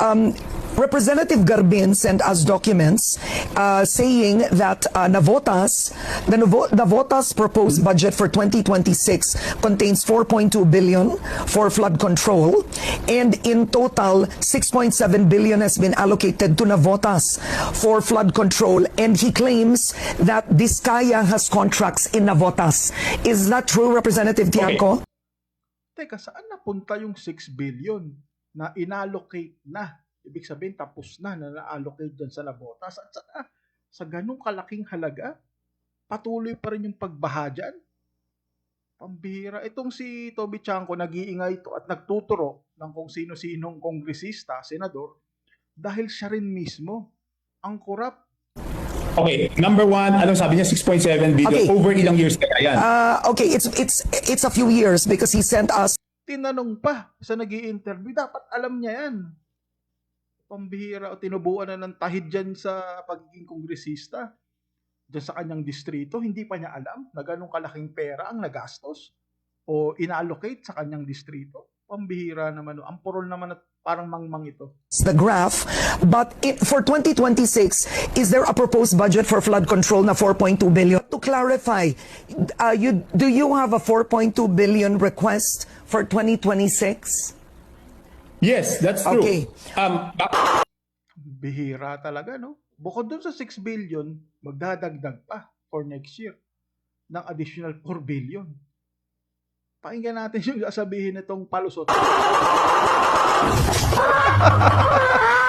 Um, Representative Garbin sent us documents uh, saying that uh, Navotas, the Navo- Navotas proposed budget for 2026 contains 4.2 billion for flood control, and in total, 6.7 billion has been allocated to Navotas for flood control. And he claims that Diskaya has contracts in Navotas. Is that true, Representative Tiaco? Teka, saan napunta yung 6 billion na inallocate na? Ibig sabihin, tapos na na na-allocate dyan sa Nabotas. At saka, sa ganong kalaking halaga, patuloy pa rin yung pagbaha dyan. Pambihira. Itong si Toby Chanko nag-iingay ito at nagtuturo ng kung sino-sinong kongresista, senador, dahil siya rin mismo ang korap. Okay, number one, anong sabi niya? 6.7 billion. Okay. Over ilang years kaya yan? Uh, okay, it's it's it's a few years because he sent us tinanong pa sa nag interview dapat alam niya yan. Pambihira o tinubuan na ng tahid dyan sa pagiging kongresista. Dyan sa kanyang distrito, hindi pa niya alam na ganong kalaking pera ang nagastos o inallocate sa kanyang distrito. Pambihira naman. o. Ang purol naman at parang mangmang ito. the graph, but it, for 2026, is there a proposed budget for flood control na 4.2 billion? Clarify, uh, you do you have a 4.2 billion request for 2026? yes, that's true. Okay. Um, ba- Bihira talaga, no? Bukod dun sa 6 billion, magdadagdag pa for next year ng additional 4 billion. Pakinggan natin yung sasabihin nitong palusot.